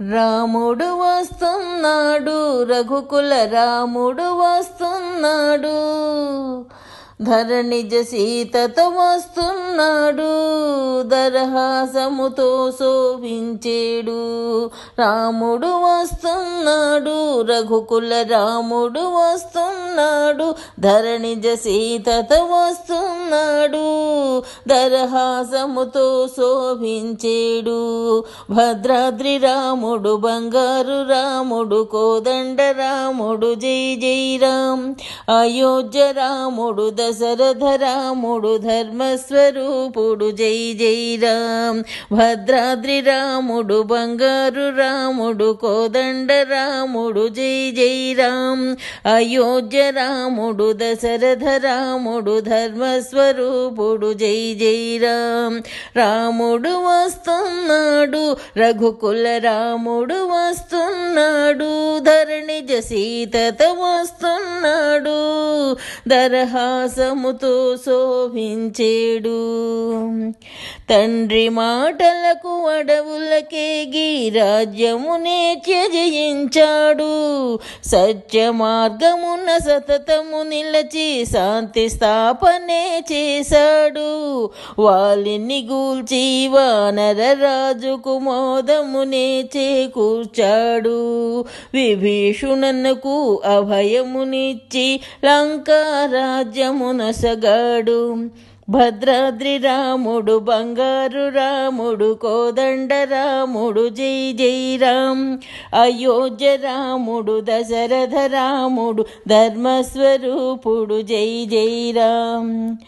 రాముడు వస్తున్నాడు రఘుకుల రాముడు వస్తున్నాడు. ధరణిజ సీతతో వస్తున్నాడు దరహాసముతో శోభించేడు. రాముడు వస్తున్నాడు రఘుకుల రాముడు వస్తున్నాడు ధరణిజ సీతత వస్తున్నాడు దరహాసముతో శోభించేడు. భద్రాద్రి రాముడు బంగారు రాముడు కోదండ రాముడు జై జై రామ్. అయోధ్య రాముడు దశరథ రాముడు ధర్మస్వరూపుడు జై జై రామ్. భద్రాద్రి రాముడు బంగారు రాముడు కోదండ రాముడు జై జై రామ్. అయోధ్య రాముడు దశరథ రాముడు ధర్మస్వరూపుడు జై జై రామ్. రాముడు వస్తున్నాడు రఘుకుల రాముడు వస్తున్నాడు నిజ సీతత వస్తున్నాడు దరహాసముతో శోభించేడు. తండ్రి మాటలకు అడవులకేగి రాజ్యమునే త్యజించాడు. సత్య మార్గమున సతతము నిలచి శాంతి స్థాపనే చేశాడు. వాలిని గూల్చి వానర రాజుకు మోదమునే చేకూర్చాడు. విభి విభీషణునకు అభయమునిచ్చి లంకారాజ్యమునసగాడు భద్రాద్రి రాముడు బంగారు రాముడు కోదండ రాముడు జై జై రామ్. అయోధ్య రాముడు దశరథ రాముడు ధర్మస్వరూపుడు జై జై రామ్.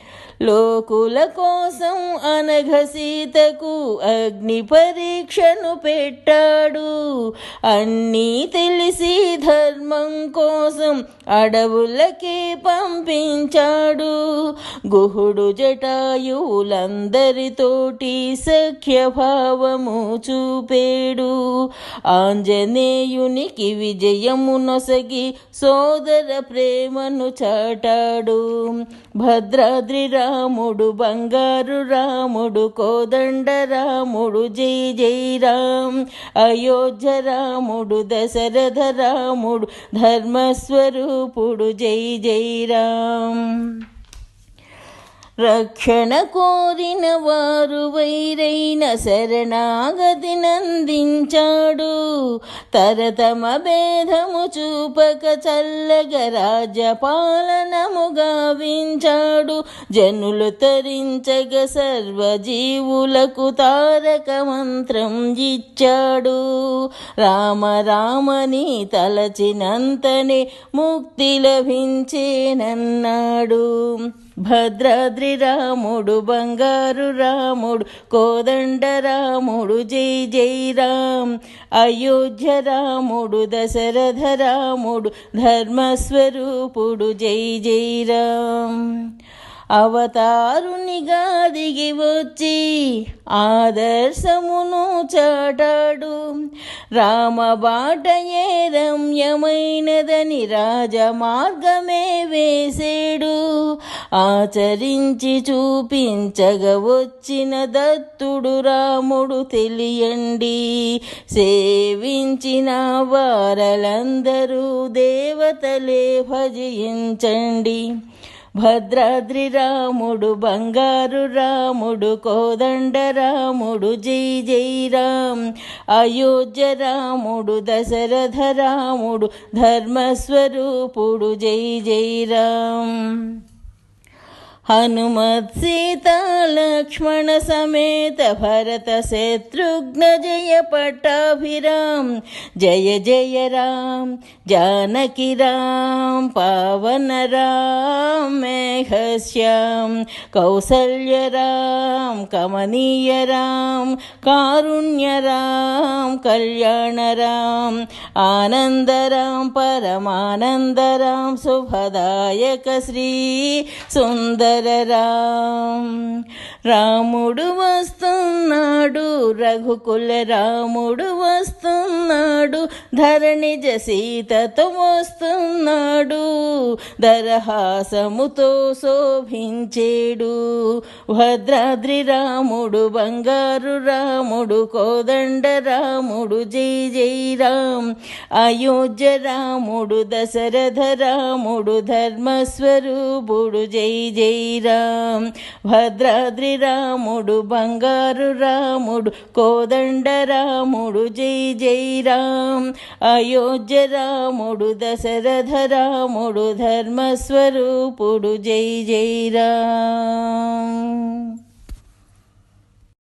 లోకుల కోసం అనఘ సీతకు అగ్ని పరీక్షను పెట్టాడు. అన్నీ తెలిసి ధర్మం కోసం అడవులకి పంపించాడు. గుహుడు జటాయువులందరితోటి సఖ్యభావము చూపేడు. ఆంజనేయునికి విజయము నొసగి సోదర ప్రేమను చాటాడు. భద్రాద్రి రాముడు బంగారు రాముడు కోదండ రాముడు జై జై రామ్. అయోధ్య రాముడు దశరథ రాముడు ధర్మస్వరూపుడు జై జై రామ్. రక్షణ కోరిన వారు వైరైన శరణాగతి నందించాడు తరతమ భేదము చూపక చల్లగ రాజ్యపాలనము గావించాడు. జనులు తరించగ సర్వజీవులకు తారక మంత్రం ఇచ్చాడు. రామ రామని తలచినంతనే ముక్తి లభించేనన్నాడు. భద్రాద్రి రాముడు బంగారు రాముడు కోదండ రాముడు జై జై రామ్. అయోధ్య రాముడు దశరథ రాముడు ధర్మస్వరూపుడు జై జై రామ్. అవతారునిగా దిగి వచ్చి ఆదర్శమును చాటాడు. రామ బాటయే రమ్యమైనదని రాజమార్గమే వేసేడు. ఆచరించి చూపించగ వచ్చిన దత్తుడు రాముడు తెలియండి. సేవించిన వారలందరూ దేవతలే భజించండి. భద్రాద్రి రాముడు బంగారు రాముడు కోదండ రాముడు జై జై రామ్. అయోధ్య రాముడు దశరథ రాముడు ధర్మస్వరూపుడు జై జై రామ్. हनुमत् सीता लक्ष्मण समेत भरत शत्रुघ्न, जय पटाभिराम जय जय राम, जानकी राम, पावन राम, मेघश्याम, कौसल्य राम। కమనీయ రామ్ కారుణ్య రామ్ కళ్యాణ రామ్ ఆనంద రామ్ పరమానంద రామ్ శుభదాయక శ్రీ సుందర రామ్. రాముడు వస్తున్నాడు రఘుకుల రాముడు వస్తున్నాడు వస్తున్నాడు ధరణిజ సీతతో వస్తున్నాడు దరహాసముతో శోభించేడు భద్రాద్రి రాముడు బంగారు రాముడు కోదండ రాముడు జై జై రామ్. అయోధ్య రాముడు దశరథ రాముడు ధర్మస్వరూపుడు జై జై రామ్. భద్రాద్రి రాముడు బంగారు రాముడు కోదండ రాముడు జై జై రామ్. అయోధ్య రాముడు దశరథ రాముడు ధర్మస్వరూపుడు జై జై రామ్.